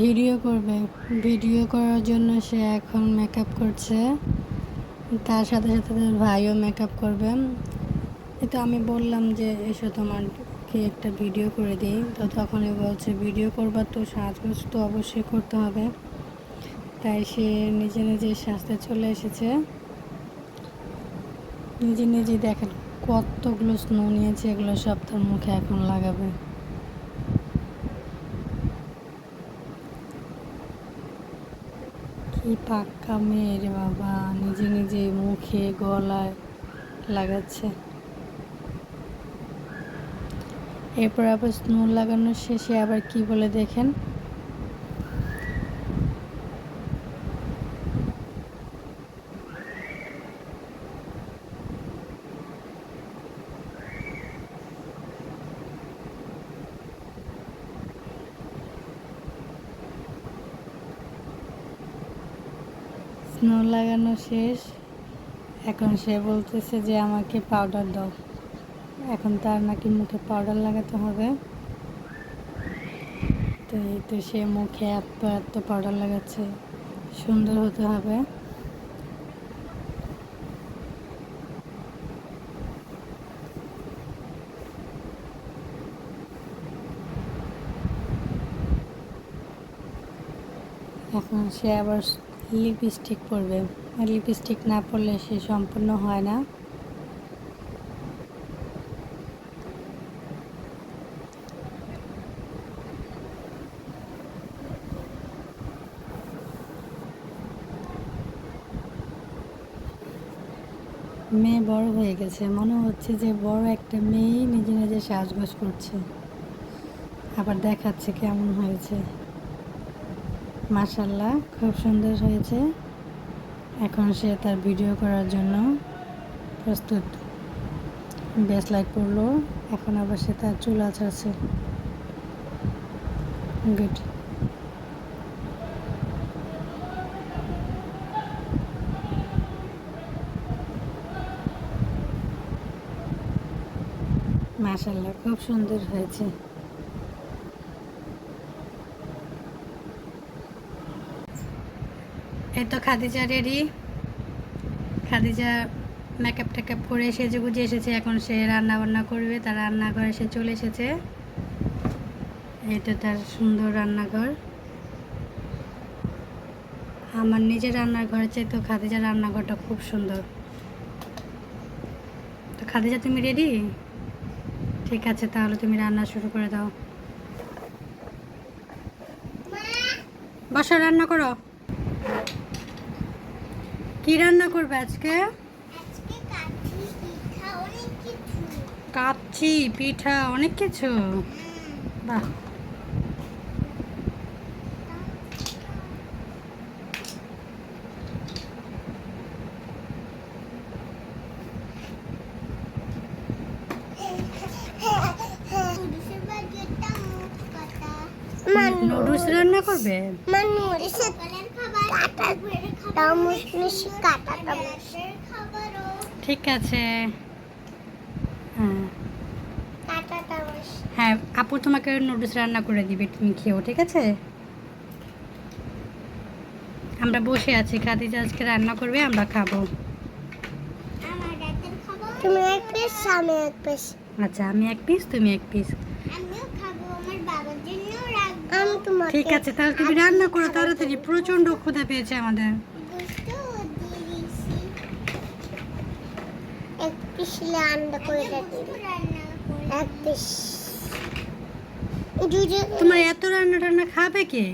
Video করবে। Video করার জন্য সে এখন মেকআপ করছে। তার সাথে সাথে তার ভাইও মেকআপ করবে। তো আমি বললাম যে, এসো তোমাকে একটা ভিডিও করে দিই। তো তখনই বলছে, ভিডিও করবার তো সাজগোজ তো অবশ্যই করতে হবে। তাই সে নিজে নিজে সাজতে চলে এসেছে। নিজে নিজে দেখেন কতগুলো স্নো নিয়েছে, এগুলো সব তার মুখে এখন লাগাবে। কি পাক্কা মেয়ে রে বাবা, নিজে নিজে মুখে গলায় লাগাচ্ছে। এরপর আবার স্নো লাগানো শেষে আবার কি বলে দেখেন? স্নো লাগানো শেষ। এখন সে বলতেছে যে, আমাকে পাউডার দাও। এখন তার নাকি মুখে পাউডার লাগাতে হবে। তো এই তো সে মুখে এত এত পাউডার লাগাচ্ছে। সুন্দর হতে হবে। এখন সে আবার লিপস্টিক পরবে। লিপস্টিক না পরলে সে সম্পূর্ণ হয় না। মেয়ে বড় হয়ে গেছে। মনে হচ্ছে যে বড় একটা মেয়েই নিজে নিজে সাজগোজ করছে। আবার দেখাচ্ছে কেমন হয়েছে। মাশাল্লাহ খুব সুন্দর হয়েছে। এখন সে তার ভিডিও করার জন্য প্রস্তুত। বেস লাইট পড়ল এখন আবার সে তার চুল আছাড়ছে গুড মাশাল্লাহ খুব সুন্দর হয়েছে। এই তো খাদিজা রেডি খাদিজা মেকআপ টেকআপ করে সেজে গুজে এসেছে। এখন সে রান্না বান্না করবে, তার রান্নাঘরে সে চলে এসেছে। তো তার সুন্দর রান্নাঘর। আমার নিজের রান্নার ঘরের চাইতে খাদিজা রান্নাঘরটা খুব সুন্দর। তো খাদিজা, তুমি রেডি ঠিক আছে, তাহলে তুমি রান্না শুরু করে দাও। বসো, রান্না করো। কি রান্না করবে আজকে? আজকে পিঠা অনেক কিছু। কাচ্ছি পিঠা অনেক কিছু? বাহ। নুডলস রান্না করবে? সকালের ঠিক আছে। হ্যাঁ। হ্যাঁ আপু তোমাকে নুডলস রান্না করে দিবে তুমি খেও ঠিক আছে? আমরা বসে আছি খাদিজা আজকে রান্না করবে আমরা খাব। তুমি এক পিস আমি এক পিস আচ্ছা আমি এক পিস তুমি এক পিস ঠিক আছে তাহলে তুমি রান্না করো তাড়াতাড়ি। প্রচণ্ড ক্ষুধা পেয়েছে আমাদের। পিস রান্না করে এক পিস। তোমার এত রান্না টান্না খাবে কে?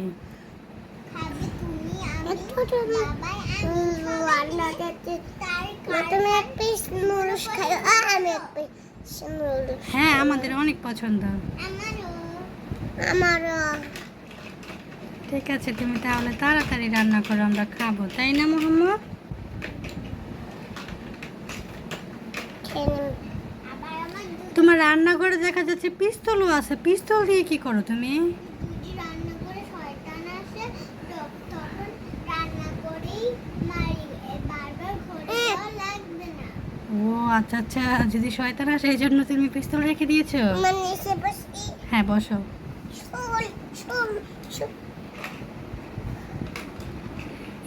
হ্যাঁ আমাদের অনেক পছন্দ। আমারও। আমারও। ঠিক আছে তুমি তাহলে তাড়াতাড়ি রান্না করো আমরা খাব। তাই না মোহাম্মদ খেয়ে নিন। আবার আমার তোমার রান্নাঘরে দেখা যাচ্ছে পিস্তলও আছে। পিস্তল দিয়ে কি করো তুমি? ও আচ্ছা আচ্ছা যদি শয়তান আসে এই জন্য তুমি পিস্তল রেখে দিয়েছ? মানে হ্যাঁ বসো।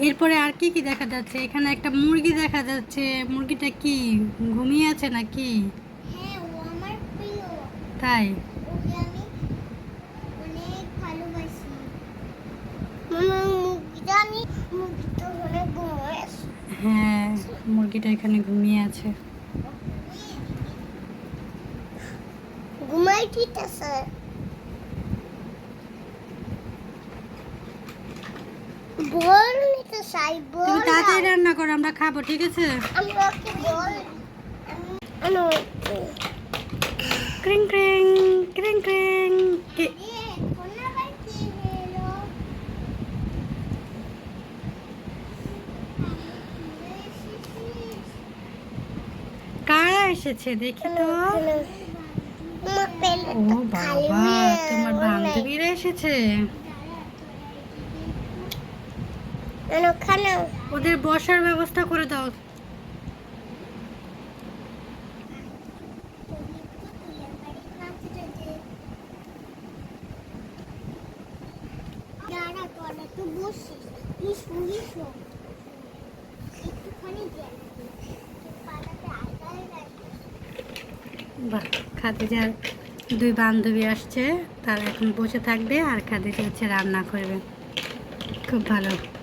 এরপরে আর কি কি দেখা যাচ্ছে? এখানে একটা মুরগি দেখা যাচ্ছে। মুরগিটা কি ঘুমিয়ে আছে নাকি হ্যাঁ ও আমার প্রিয় তাই ওকে আমি অনেক ভালোবাসি মামা মুখটা আমি মুখটা অনেক ঘুমায় হ্যাঁ মুরগিটা এখানে ঘুমিয়ে আছে। ঘুমাই ঠিক আছে। বল নিতে চাই বল তুমি তাড়াতাড়ি রান্না করো আমরা খাব ঠিক আছে? আমি ওকে বল ক্রিং ক্রিং ক্রিং ক্রিং কে- এ কোন আবার কি হলো কারা এসেছে? দেখি তো। ও বাবা তোমার বান্ধবীরা এসেছে। ওদের বসার ব্যবস্থা করে দাও। বাহ, খাদিজার দুই বান্ধবী আসছে, তারা এখন বসে থাকবে আর খাদিজা হচ্ছে রান্না করবে। খুব ভালো।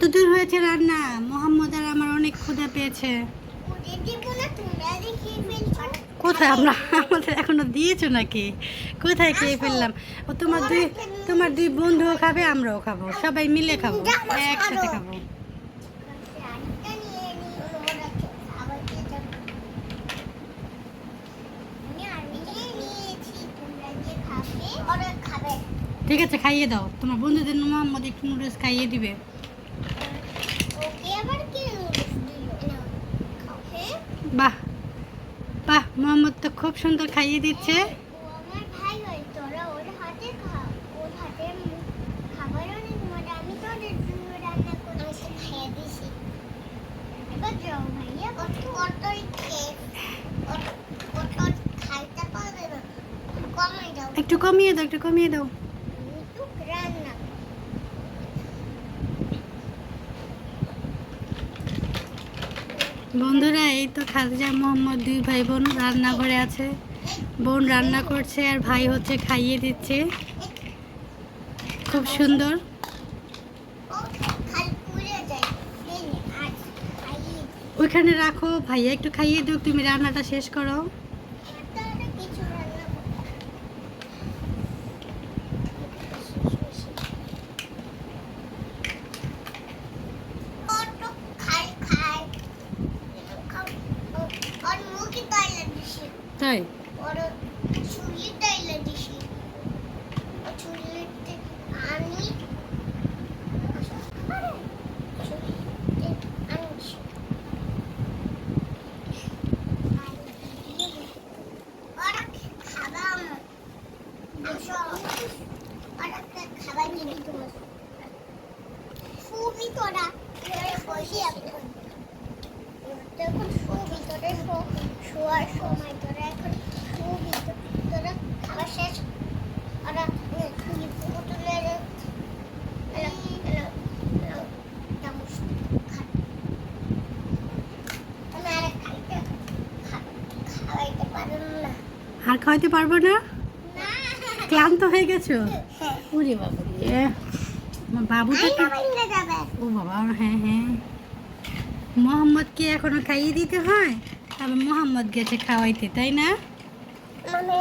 কত দূর হয়েছে রান্না? মোহাম্মদ আর আমার অনেক ক্ষুধা পেয়েছে। কোথায়? আমরা আমাদের এখনও দিয়েছ নাকি? কোথায় খেয়ে ফেললাম? ও তোমার দুই তোমার দুই বন্ধুও খাবে আমরাও খাব। সবাই মিলে খাব। একসাথে খাব। ঠিক আছে খাইয়ে দাও। তোমার বন্ধুদের মোহাম্মদ একটু নুডলস খাইয়ে দিবে। কত খেয়ে কত খাইতে পারবে না। কমাই দাও। একটু কমিয়ে দাও একটু কমিয়ে দাও একটু রান্না বন্ধুরা, এই তো খাদিজা, মোহাম্মদ দুই ভাই বোন রান্নাঘরে আছে। বোন রান্না করছে আর ভাই হচ্ছে খাইয়ে দিচ্ছে। খুব সুন্দর। ওইখানে রাখো, ভাইয়া একটু খাইয়ে দিও, তুমি রান্নাটা শেষ করো তাহলে কিছু রান্না করতে কত খাই খাই আর মুখে তাইলে দিছি তাই ওর ছুরি তাইলে দিছি ও ছুরিতে আমি আরে, ছুরিতে আনছি ওরা খাবা আমার আসো ওরা খাবার নিবি তোমার শুবি তোরা এবারে বসি এখন এখন শুবি তোদের শো- শোয়ার সময় তোরা এখন শুবি তো- তোরা খাবার শেষ ওরা পুতুলের খাওয়াইতে পারুন না আর খাওয়াইতে পারব না? ক্লান্ত হয়ে গেছো? ওরে বাবা। ও বাবা হ্যাঁ হ্যাঁ। মোহাম্মদকে এখনও খাইয়ে দিতে হয়? আবার মোহাম্মদ গেছে খাওয়াইতে তাই না? মানে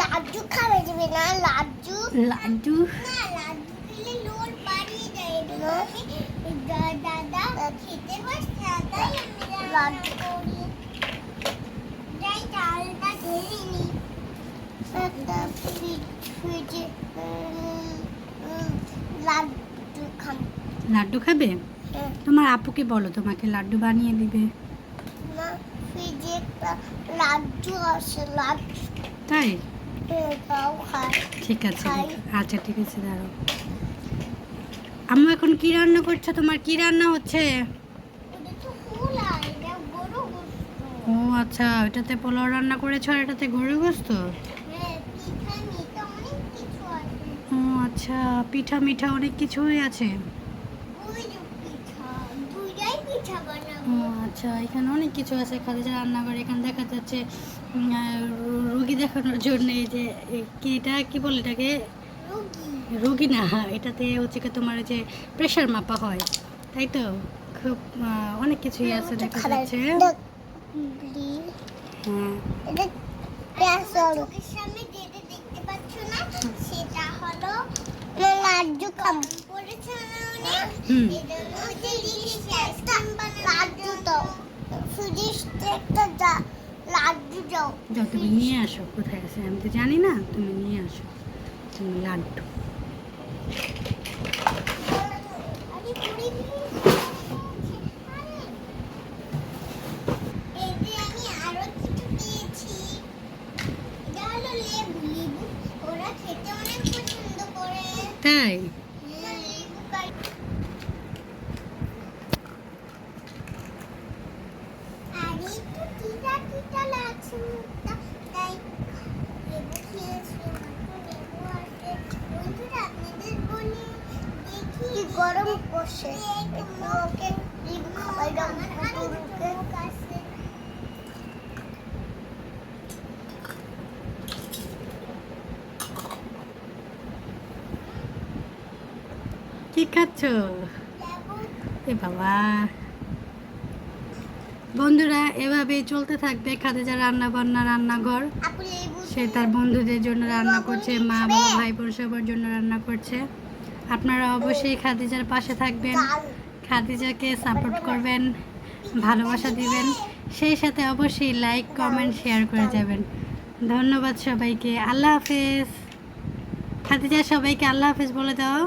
লাড্ডু খাবে যাবে না? লাড্ডু? লাড্ডু? দাদা করি। লাড্ডু লাড্ডু খাবে? তোমার আপুকে বলো তোমাকে লাড্ডু বানিয়ে দিবে। লাড্ডু লাড্ডু। তাই? ঠিক আছে আচ্ছা ঠিক আছে দাঁড়ো আম্মু এখন কি রান্না করছ? তোমার কি রান্না হচ্ছে? ও আচ্ছা ওটাতে পোলাও রান্না করেছ আর এটাতে গরু গোস্ত? হ্যাঁ ও আচ্ছা পিঠা মিঠা অনেক কিছুই আছে। আচ্ছা এখানে অনেক কিছু আছে খাদিজা রান্নাঘর এখানে দেখা যাচ্ছে রুগী দেখানোর জন্য এই যে এটা কি বলে এটাকে? রুগী না এটাতে হচ্ছে কি তোমার যে প্রেশার মাপা হয় তাই তো? খুব অনেক কিছুই আছে দেখা যাচ্ছে। যাও তুমি নিয়ে আসো। কোথায় আছে? আমি তো জানি না তুমি নিয়ে আসো। তুমি লাড্ডু। তাই হ্যাঁ, লেবু কাট- আর একটু তিতা তিতা লাগছে মুখটা তাই লেবু খেয়েছি মাত্র লেবু আছে বন্ধুরা আপনাদের বলি দেখি গরম করছে। ওকে কি খাচ্ছ? এ বাবা। বন্ধুরা এভাবেই চলতে থাকবে খাদিজা রান্না বান্না রান্নাঘর সে তার বন্ধুদের জন্য রান্না করছে মা বাবা ভাই বোন সবার জন্য রান্না করছে। আপনারা অবশ্যই খাদিজার পাশে থাকবেন, খাদিজাকে সাপোর্ট করবেন, ভালোবাসা দিবেন। সেই সাথে অবশ্যই লাইক কমেন্ট শেয়ার করে যাবেন। ধন্যবাদ সবাইকে। আল্লাহ হাফেজ। খাদিজা, সবাইকে আল্লাহ হাফেজ বলে দাও।